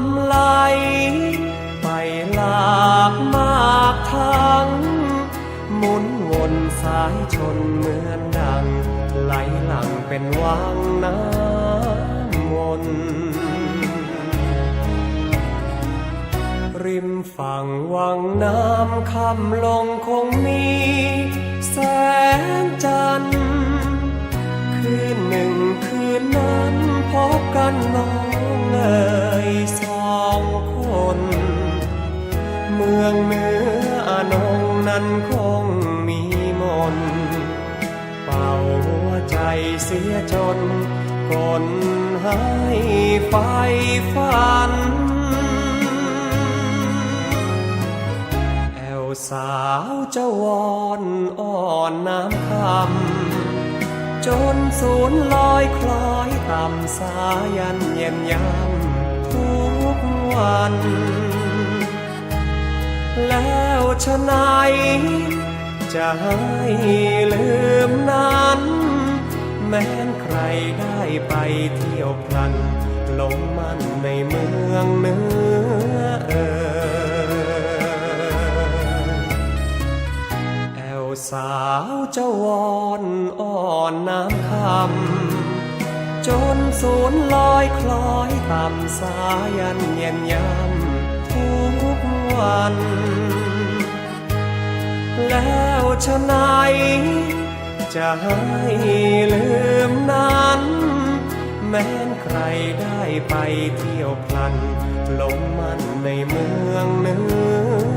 ำไหลไปหลากมากทั้งหมุนวนสายชนเหมือนดัง ไหลหลังเป็นวังน้ำวนริมฝั่งวังน้ำคำลงคงมีแสงจันทร์คืนหนึ่งคืนนั้นพบกันน้องเอ๋ย องคน เมืองเหนืออนงนั้นคงมีมน เป่าหัวใจเสียจนคนให้ไฟฝัน แอวสาวเจ้าวอนอ่อนน้ำคำจนสูญลอยคล้อยต่ำสายันเย็นยำทุก วัน แล้วชะไหนจะให้ลืมนั้น แม้นใครได้ไปเที่ยวพลันหลงมันในเมืองเหนื้อเอ่ยแอวสาวเจ้าวอนอ่อนน้ำคำ จนสูญลอยคล้อยต่ำสายันเย็นยำทุกวัน แล้วชะไหนจะให้ลืมนั้น แม้นใครได้ไปเที่ยวพลันหลงมันในเมืองเหนื้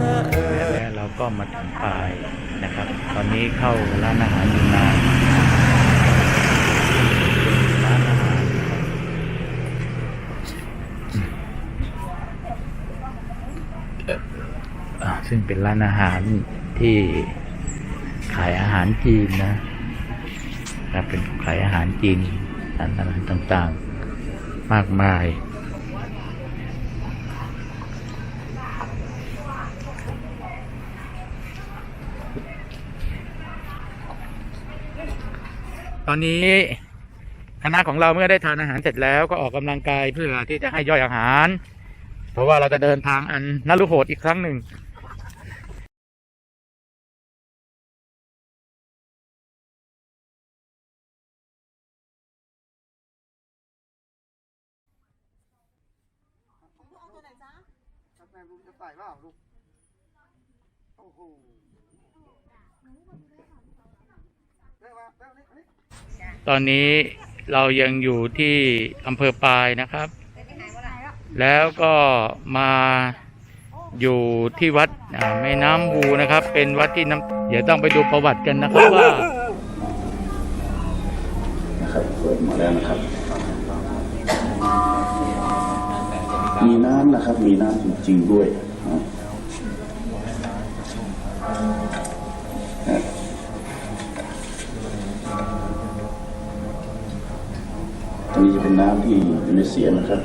อเอ่ยและเราก็มาถึงปลายนะครับ ตอนนี้เข้าร้านอาหารอยู่นานร้านอาหารอ่า ซึ่งเป็นร้านอาหารที่ขายอาหารจีนนะครับเป็นขายอาหารจีนร้านอาหารต่างๆ มากมาย ตอนนี้คณะของเราเมื่อได้ทานอาหารเสร็จแล้วก็ออกกำลังกายเพื่อที่จะให้ย่อยอาหาร เพราะว่าเราจะเดินทางอันนารุโหดอีกครั้งหนึ่ง กาแฟลุงจะใส่เปล่าลูก โอ้โหเร็วมาเร็วนี่นี่ ตอนนี้เรายังอยู่ที่อำเภอปายนะครับ แล้วก็มาอยู่ที่วัดอ่าแม่น้ำบูนะครับ เป็นวัดที่น้ำเดี๋ยวต้องไปดูประวัติกันนะครับว่า มีน้ำนะครับ มีน้ำจริงๆด้วยนะอันนี้จะเป็นน้ำที่อยู่ในเสียนะครับ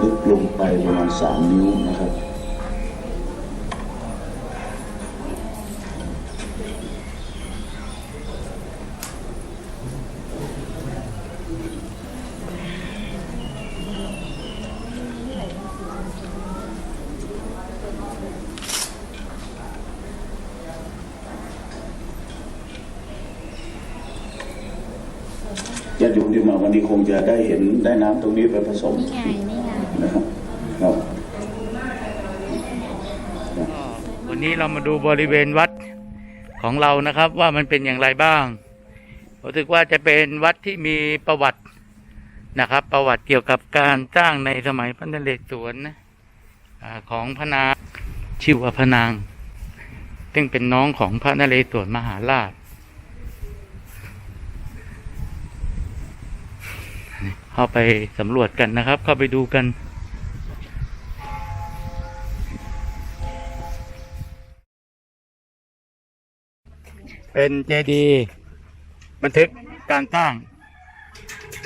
ลึกลงไปประมาณสามนิ้ว ญาติโยมที่มาวันนี้คงจะได้เห็นได้น้ำตรงนี้ไปผสมนี่ไงนี่ไงนะครับครับวันนี้เรามาดูบริเวณวัดของเรานะครับว่ามันเป็นอย่างไรบ้างรู้สึกว่าจะเป็นวัดที่มีประวัตินะครับ ประวัติเกี่ยวกับการสร้างในสมัยพระนเรศวรนะอาของพระนางชื่อว่าพระนาง ซึ่งเป็นน้องของพระนเรศวรมหาราช เข้าไปสำรวจกันนะครับ เข้าไปดูกัน เป็นเจดีย์บันทึกการสร้าง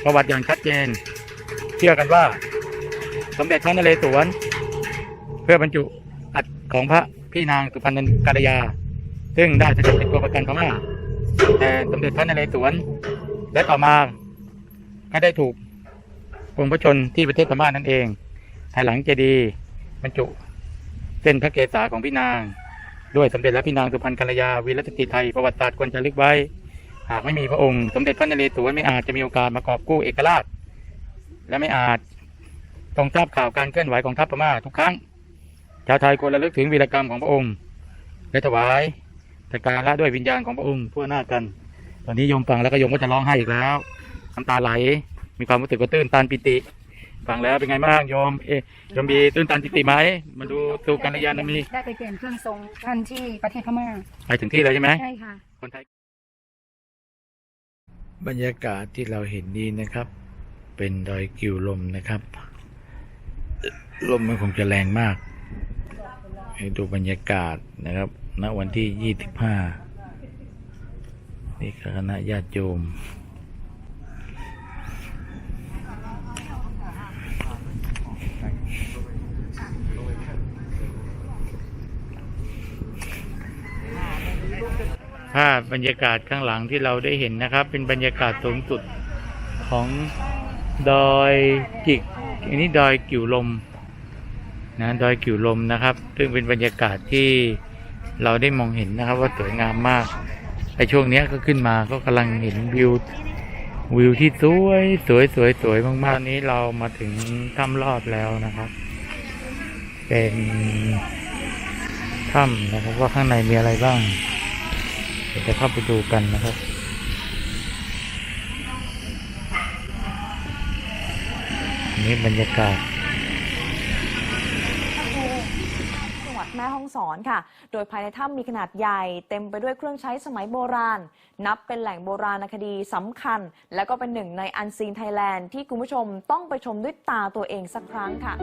ประวัติอย่างชัดเจน เชื่อกันว่า สมเด็จพระนเรศวรเพื่อบรรจุอัฐของพระพี่นางสุพรรณกัลยา ซึ่งได้เสด็จเป็นตัวประกันพม่าแต่สมเด็จพระนเรศวรและต่อมาก็ได้ถูก กรมพระชนที่ประเทศพม่านั่นเองภายหลังเจดีย์บรรจุเส้นพระเกศาของพี่นาง ด้วยสมเด็จและพี่นางสุพรรณกัลยาวีรสตรีไทยประวัติศาสตร์ควรจะลึกไว้ หากไม่มีพระองค์ สมเด็จพระนเรศวรไม่อาจจะมีโอกาสมากอบกู้เอกราช และไม่อาจต้องทราบข่าวการเคลื่อนไหวของทัพพม่าทุกครั้ง ชาวไทยควรระลึกถึงวีรกรรมของพระองค์ และถวายสักการละด้วยวิญญาณของพระองค์ทั่วหน้ากัน ตอนนี้โยมฟังแล้วก็โยมก็จะร้องไห้อีกแล้วน้ำตาไหล มีความรู้สึกว่าตื้นตันปิติฟังแล้วเป็นไงบ้างโยมเอ๊ะโยมมีตื้นตันปิติไหมมาดูตูกัลยาณมิตรได้ไปเปลี่ยนเครื่องทรงท่านที่ประเทศพม่าไปถึงที่เลยใช่ไหมใช่ค่ะคนไทยบรรยากาศที่เราเห็นนี้นะครับ เป็นดอยกิวลมนะครับ ลมมันคงจะแรงมากให้ดูบรรยากาศนะครับณวันที่ 25 นี่คือคณะญาติโยม ภาพบรรยากาศข้างหลังที่เราได้เห็นนะครับ เป็นบรรยากาศสูงสุดของดอยจิก อันนี้ดอยกิ่วลมนะดอยกิ่วลมนะครับ ซึ่งเป็นบรรยากาศที่เราได้มองเห็นนะครับ ว่าสวยงามมากไอช่วงนี้ก็ขึ้นมาก็กำลังเห็นวิววิวที่สวยสวยสวยสวยมากๆตอนนี้เรามาถึงถ้ำรอดแล้วนะครับ เป็นถ้ำนะครับว่าข้างในมีอะไรบ้าง ดี๋ยวจะเข้าไปดูกันนะครับนี่บรรยากาศจังหวัดแม่ฮ่องสอนค่ะ โดยภายในถ้ำมีขนาดใหญ่ เต็มไปด้วยเครื่องใช้สมัยโบราณ นับเป็นแหล่งโบราณคดีสำคัญ และก็เป็นหนึ่งในอันซีนไทยแลนด์ที่คุณผู้ชมต้องไปชมด้วยตาตัวเองสักครั้งค่ะ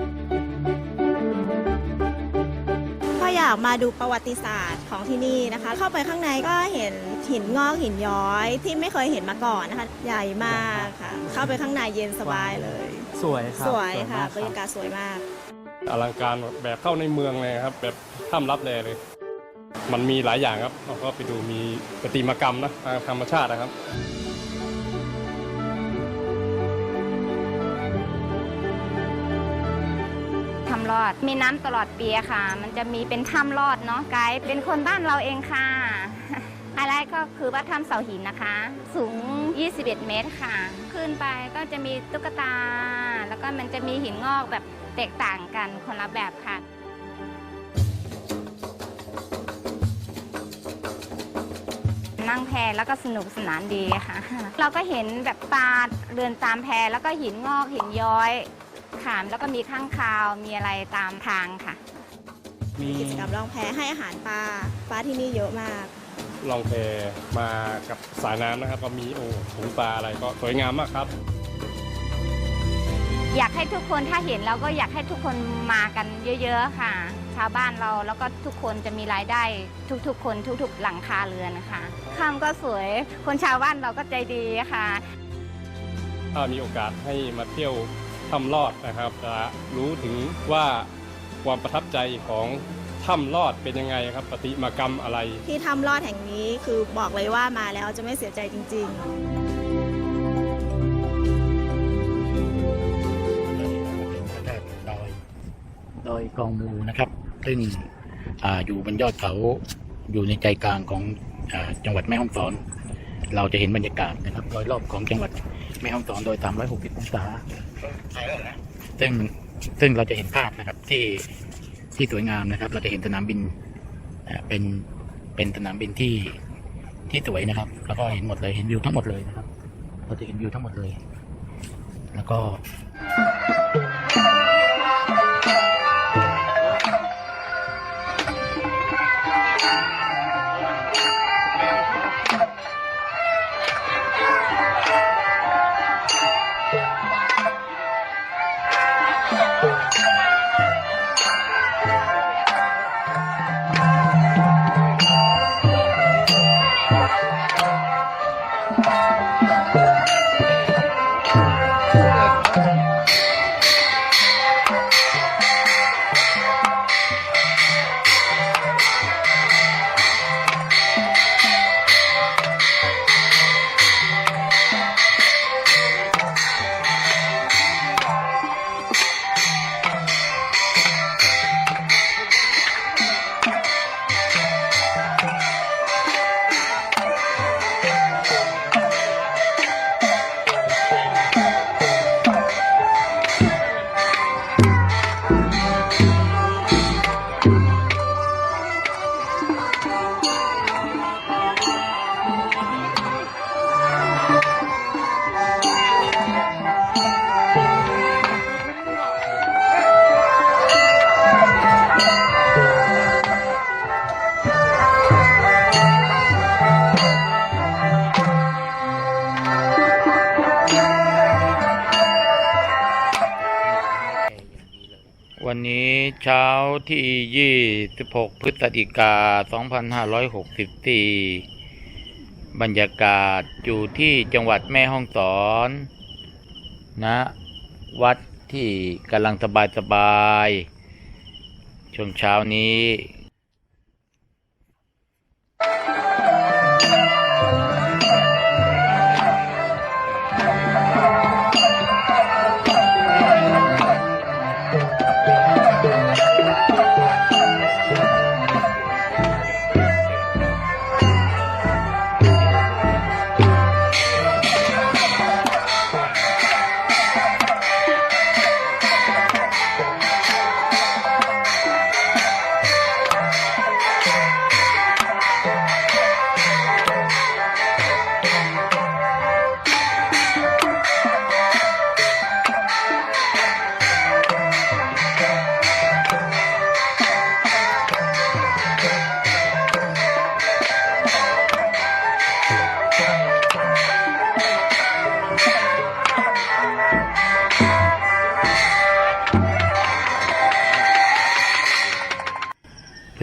อยากมาดูประวัติศาสตร์ของที่นี่นะคะ เข้าไปข้างในก็เห็นหินงอกหินย้อยที่ไม่เคยเห็นมาก่อนนะคะ ใหญ่มากค่ะ เข้าไปข้างในเย็นสบายเลย สวยครับสวยค่ะมากบรรยากาศสวยมาก อลังการแบบเข้าในเมืองเลยครับ แบบถ้ำรับแลเลย มันมีหลายอย่างครับเราก็ไปดูมีประติมากรรมนะทางธรรมชาตินะครับ อด มีน้ำตลอดปีค่ะ มันจะมีเป็นถ้ำรอดเนาะไกด์เป็นคนบ้านเราเองค่ะ อะไรก็คือว่าถ้ำเสาหินนะคะ สูง 21 เมตรค่ะ ขึ้นไปก็จะมีตุ๊กตา แล้วก็มันจะมีหินงอกแบบแตกต่างกันคนละแบบค่ะนั่งแพแล้วก็สนุกสนานดีค่ะ เราก็เห็นแบบปลาเรือนตามแพแล้วก็หินงอกหินย้อย ค่ะแล้วก็มีข้างคาวมีอะไรตามทางค่ะ มีกิจกรรมล่องแพให้อาหารปลาปลาที่นี่เยอะมาก ลองเพมากับสายน้ำนะครับ ก็มีโอ้ถุงปลาอะไรก็สวยงามมากครับ อยากให้ทุกคนถ้าเห็นเราก็อยากให้ทุกคนมากันเยอะ ๆ ค่ะ ชาวบ้านเราแล้วก็ทุกคนจะมีรายได้ทุกๆ คนทุก ๆ หลังคาเรือนนะคะข้ามก็สวยคนชาวบ้านเราก็ใจดีค่ะ ถ้ามีโอกาสให้มาเที่ยว ถ้ำลอดนะครับจะรู้ถึงว่าความประทับใจของถ้ำลอดเป็นยังไงครับประติมากรรมอะไร ที่ถ้ำลอดแห่งนี้คือบอกเลยว่ามาแล้วจะไม่เสียใจจริง ๆดอยดอยกองมูนะครับ ซึ่งอาอยู่บนยอดเขาอยู่ในใจกลางของอาจังหวัดแม่ฮ่องสอน เราจะเห็นบรรยากาศนะครับโดยรอบของจังหวัด แม่ห้องสอนโดย 360 องศาซึ่งซึ่งเราจะเห็นภาพนะครับที่ที่สวยงามนะครับ เราจะเห็นสนามบินอ่าเป็นเป็นสนามบินที่ที่สวยนะครับ แล้วก็เห็นหมดเลยเห็นวิวทั้งหมดเลยนะครับ เราจะเห็นวิวทั้งหมดเลย แล้วก็ เช้าที่ 26 พฤศจิกา 2564 บรรยากาศอยู่ที่จังหวัดแม่ฮ่องสอนนะ วัดที่กำลังสบายสบายช่วงเช้านี้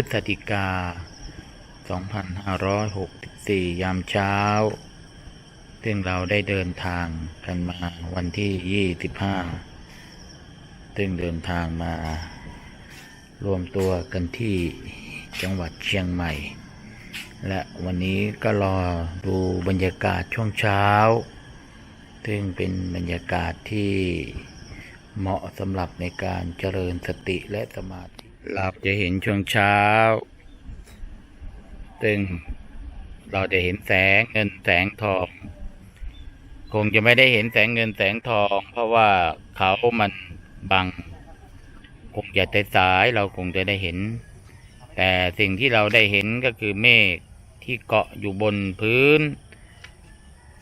ฤศจิกา 2564 ยามเช้า ซึ่งเราได้เดินทางกันมาวันที่ 25 ซึ่งเดินทางมารวมตัวกันที่จังหวัดเชียงใหม่ และวันนี้ก็รอดูบรรยากาศช่วงเช้า ซึ่งเป็นบรรยากาศที่เหมาะสำหรับในการเจริญสติและสมาธิ เราจะเห็นช่วงเช้า ซึ่งเราจะเห็นแสงเงินแสงทอง คงจะไม่ได้เห็นแสงเงินแสงทอง เพราะว่าเขามันบัง คงจะสายเราคงจะได้เห็น แต่สิ่งที่เราได้เห็นก็คือเมฆที่เกาะอยู่บนพื้น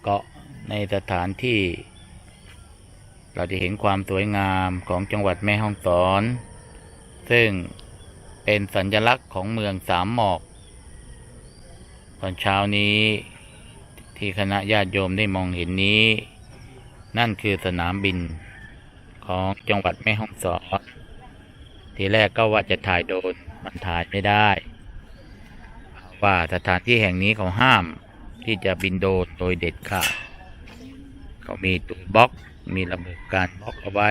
เกาะในสถานที่ เราจะเห็นความสวยงามของจังหวัดแม่ฮ่องสอน ซึ่งเป็นสัญลักษณ์ของเมืองสามหมอก ตอนเช้านี้ที่คณะญาติโยมได้มองเห็นนี้ นั่นคือสนามบินของจังหวัดแม่ฮ่องสอนทีแรกก็ว่าจะถ่ายโดนมันถ่ายไม่ได้ ว่าสถานที่แห่งนี้เขาห้ามที่จะบินโดนโดยเด็ดขาดเขามีตัวบล็อกมีระบบการบล็อกเอาไว้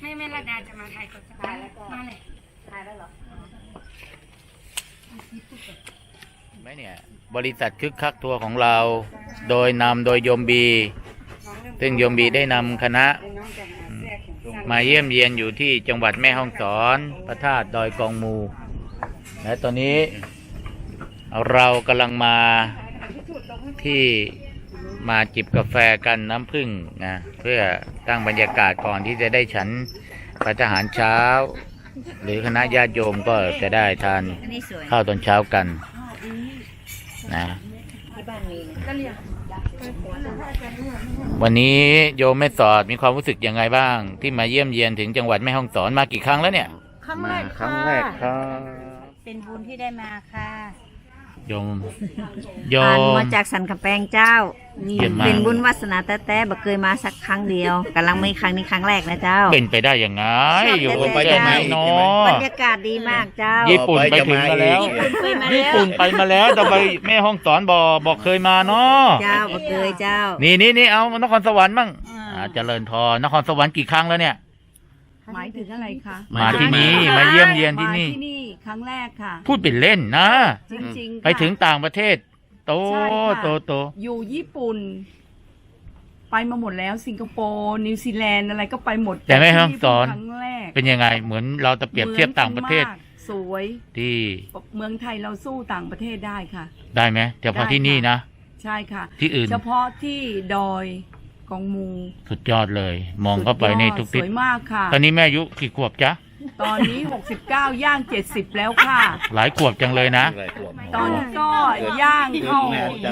ให้แม่ระดาจะมาถ่ายกดสบายแล้วก็มาเลยถ่ายแล้วเหรอเห็นไหมเนี่ยบริษัทคึกคักทัวร์ของเรา โดยนำโดยโยมบี ซึ่งโยมบีได้นำคณะอืมมาเยี่ยมเยียนอยู่ที่จังหวัดแม่ฮ่องสอน พระธาตุดอยกองมู และตอนนี้ เรากำลังมาที่ มาจิบกาแฟกันน้ำผึ้งนะเพื่อตั้งบรรยากาศก่อนที่จะได้ฉันพระทหารเช้า หรือคณะญาติโยมก็จะได้ทานอันนี้สวยข้าวตอนเช้ากันนะที่บ้านมีวันนี้โยมแม่สอดมีความรู้สึกยังไงบ้าง ที่มาเยี่ยมเยียนถึงจังหวัดแม่ฮ่องสอนมากี่ครั้งแล้วเนี่ยครั้งแรกครั้งแรกครับเป็นบุญที่ได้มาค่ะโยมโยผ่านมมาจากสันกำแพงเจ้าเยี่ยมมากเป็นบุญวาสนาแต่แต่บ่เคยมาสักครั้งเดียวกำลังมีครั้งนี้ครั้งแรกนะเจ้า เป็นไปได้ยังไงชอบอยู่แต่ไปแต่ได้ไหมเนาะบรรยากาศดีมากเจ้า ญี่ปุ่นไปถึงมาแล้วเคยมาญี่แล้วปุ่นไปมาแล้วแต่ไปแม่ฮ่องสอนบอกบอกเคยมาเนาะเจ้าบ่เคยเจ้า นี่นี่นี่เอานครสวรรค์มั่งอ่าอ่าเจริญพรนครสวรรค์กี่ครั้งแล้วเนี่ย หมายถึงอะไรคะมาที่นี่มาเยี่ยมเยียนที่นี่ มาที่นี่ครั้งแรกค่ะ พูดเป็นเล่นนะ จริงๆไปถึงค่ะต่างประเทศ โตใช่ค่ะ โตโต อยู่ญี่ปุ่น ไปมาหมดแล้ว สิงคโปร์นิวซีแลนด์อะไรก็ไปหมดแต่แม่ฮ่องที่สอน ครั้งแรกเป็นยังไง เหมือนเราจะเปรียบเทียบต่างประเทศหมือนกันมากสวยที่เมืองไทยเราสู้ต่างประเทศได้ค่ะ ได้ไหมเฉพาะได้ที่นี่ค่ะ นะ ใช่ค่ะ ที่อื่น เฉพาะที่ดอย กองมูสุดยอดเลย มองเข้าไปในทุกสทิศวยมากค่ะ ตอนนี้แม่อายุกี่ขวบจ๊ะ ตอนนี้ 69 ย่าง 70 แล้วค่ะ หลายขวบจังเลยนะ ตอนนี้ก็ย่างเข้า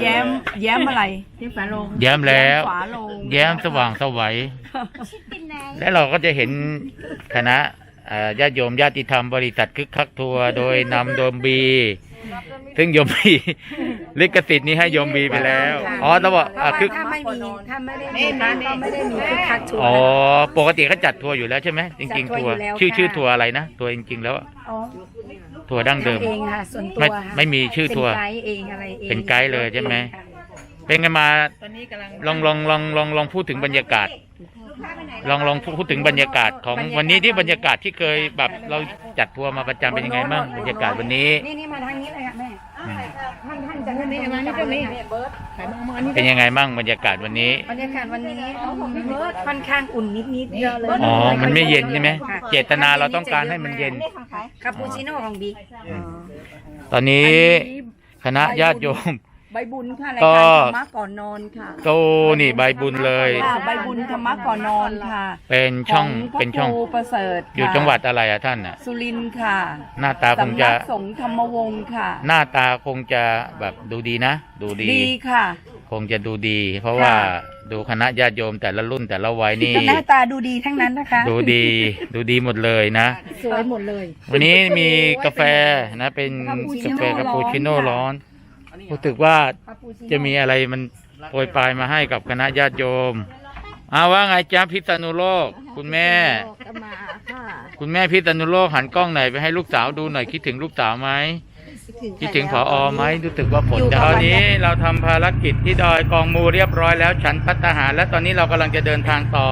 แย้มแย้มอะไรที่ฝาโลงแย้มแล้ว ฝาโลงแย้มสว่างสวัย และเราก็จะเห็นคณะเอ่อญาติโยมญาติธรรมบริษัทคึกคักทัวร์โดยนำโยมบี ซึ่งโยมบี ลิขสิทธิ์นี้ให้โยมบีไปแล้ว อ๋อแต่ว่าอะคือถ้าไม่มีถ้าไม่ได้มีนะก็ไม่ได้มีคึกคักทัวร์อ๋อปกติเขาจัดทัวร์อยู่แล้วใช่ไหมจริงๆทัวร์จัดทัวร์อยู่แล้วชื่อค่ะ ชื่อทัวร์อะไรนะตัวจริง ๆ แล้วอะอ๋อทัวร์ดั้งเดิมเองค่ะส่วนตัวไม่ค่ะไม่มีชื่อทัวร์เป็นไกด์เองอะไรเองเป็นไกด์เลยใช่ไหมเป็นไงมาลองลองลองลองลองพูดถึงบรรยากาศ ลองลองพูดถึงบรรยากาศของวันนี้ที่บรรยากาศที่เคยแบบเราจัดทัวร์มาประจำเป็นยังไงบ้างบรรยากาศวันนี้ นี่นี่มาทางนี้เลยค่ะแม่ อืมท่านท่านจะท่านนี่มานี่ตรงนี้ เป็นยังไงบ้างบรรยากาศวันนี้ บรรยากาศวันนี้ค่อนข้างอุ่นนิดนิดๆเยอะเลยอ๋อ มันไม่เย็นใช่ไหมเจตนาเราต้องการให้มันเย็นคาปูชิโน่ของบิ๊กตอนนี้คณะญาติโยม ใบบุญค่ะรายก็ การธรรมะก่อนนอนค่ะโตนี่ใบบุญเลย ค่ะใบบุญธรรมะก่อนนอนค่ะเป็นช่องขพระเป็นช่องครูประเสริฐค่ะอยู่จังหวัดอะไรอะท่านอะสุรินทร์ค่ะหน้าตาคงสำจะนักสงฆ์ธรรมวงศ์ค่ะ หน้าตาคงจะแบบดูดีนะ ดูดี ดีค่ะ คงจะดูดี เพราะว่าดูคณะญาติโยมแต่ละรุ่นแต่ละวัยนี่ หน้าตาดูดีทั้งนั้นนะคะ ดูดี ดูดีหมดเลยนะ สวยหมดเลย วันนี้มีกาแฟนะ เป็นกาแฟคาปูชิโน่ร้อนรู้ สึกว่าจะมีอะไรมันโปรยปลายมาให้กับคณะญาติโยมอาว่าไงจ๊ะพิษณุโลก คุณแม่ คุณแม่พิษณุโลกหันกล้องหน่อยไปให้ลูกสาวดูหน่อยคิดถึงลูกสาวไหมคิดถึงผออไหมรู้สึกว่าฝนจะตอนนี้เราทำภารกิจที่ดอยกองมูเรียบร้อยแล้วฉันพัฒหาร และตอนนี้เรากำลังจะเดินทางต่อ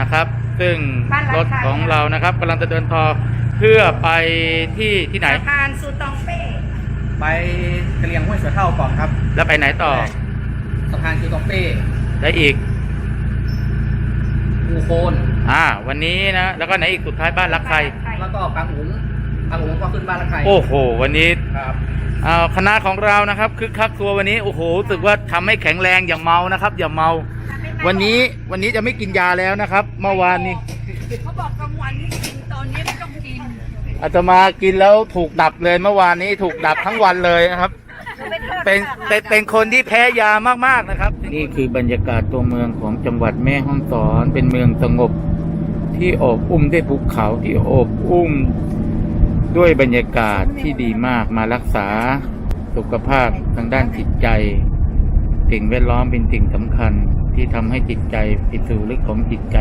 นะครับ ซึ่งรถของเรานะครับกำลังจะเดินต่อเพื่อไปที่ที่ไหนสะพานสุตองเป้ ไปกระเลียงห้วยเสือเท่าก่อนครับแล้วไปไหนต่อสะพานคิวตองเป้ได้อีกอูโคนอ่า วันนี้นะ แล้วก็ไหนอีกสุดท้ายบ้านรักใครแล้วก็ปังหุงปังหุงก็ขึ้นบ้านละใครโอ้โห วันนี้ครับอ่าคณะของเรานะครับคึกคักตัววันนี้โอ้โหรู้สึกว่าทำให้แข็งแรงอย่าเมานะครับ อย่าเมา วันนี้วันนี้จะไม่กินยาแล้วนะครับ เมื่อวานนี้เขาบอก อาตมากินแล้วถูกดับเลยเมื่อวานนี้ถูกดับทั้งวันเลยนะครับ เป็นเป็นเป็นคนที่แพ้ยามากๆนะครับ นี่คือบรรยากาศตัวเมืองของจังหวัดแม่ฮ่องสอน เป็นเมืองสงบ ที่โอบอุ้มด้วยภูเขาที่โอบอุ้ม ด้วยบรรยากาศที่ดีมากมารักษาสุขภาพทางด้านจิตใจ สิ่งแวดล้อมเป็นสิ่งสำคัญที่ทำให้จิตใจไปสู่ลึกของจิตใจ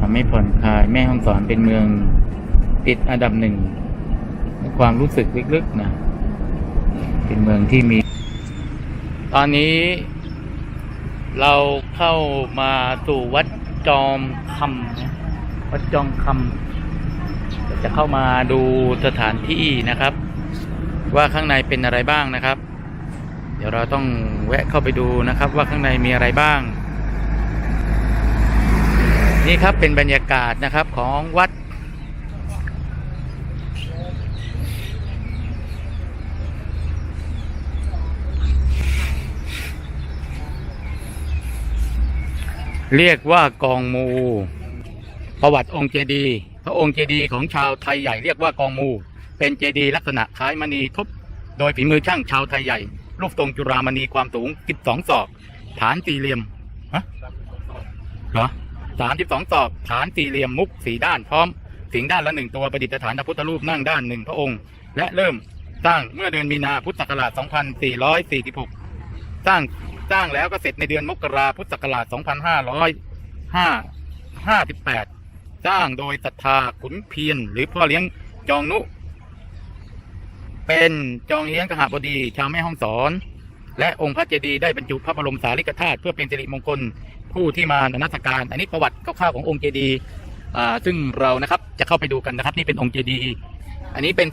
ทำให้ผ่อนคลายแม่ห้องสอนเป็นเมือง ติดอันดับหนึ่งความรู้สึกลึกๆนะเป็นเมืองที่มี ตอนนี้เราเข้ามาสู่วัดจอมคำวัดจอมคำจะเข้ามาดูสถานที่นะครับ ว่าข้างในเป็นอะไรบ้างนะครับ เดี๋ยวเราต้องแวะเข้าไปดูนะครับ ว่าข้างในมีอะไรบ้าง นี่ครับเป็นบรรยากาศนะครับของวัด เรียกว่ากองมู ประวัติองค์เจดีย์พระองค์เจดีย์ของชาวไทยใหญ่เรียกว่ากองมู เป็นเจดีย์ลักษณะคล้ายมณีทบ โดยฝีมือช่างชาวไทยใหญ่ รูปทรงจุรามณีความสูง12ศอก ฐานสี่เหลี่ยมฮะเหรอ32ศอกฐานสี่เหลี่ยมมุกสีด้านพร้อมสิงด้านละหนึ่งตัวประดิษฐานพระพุทธรูปนั่งด้านหนึ่งพระองค์ และเริ่มสร้างเมื่อเดือนมีนาพุทธศักราช 2446 สร้าง สร้างแล้วก็เสร็จในเดือนมกราพุทธศักราช 2558สร้างโดยศรัทธาขุนเพียรหรือพ่อเลี้ยงจองนุ เป็นจองเลี้ยงกหบดีชาวแม่ห้องสอน และองค์พระเจดีย์ได้บรรจุพระบรมสารีริกธาตุเพื่อเป็นสิริมงคลผู้ที่มานมัสการ อันนี้ประวัติคร่าวๆขององค์เจดีย์อ่าซึ่งเรานะครับจะเข้าไปดูกันนะครับ นี่เป็นองค์เจดีย์อันนี้เป็น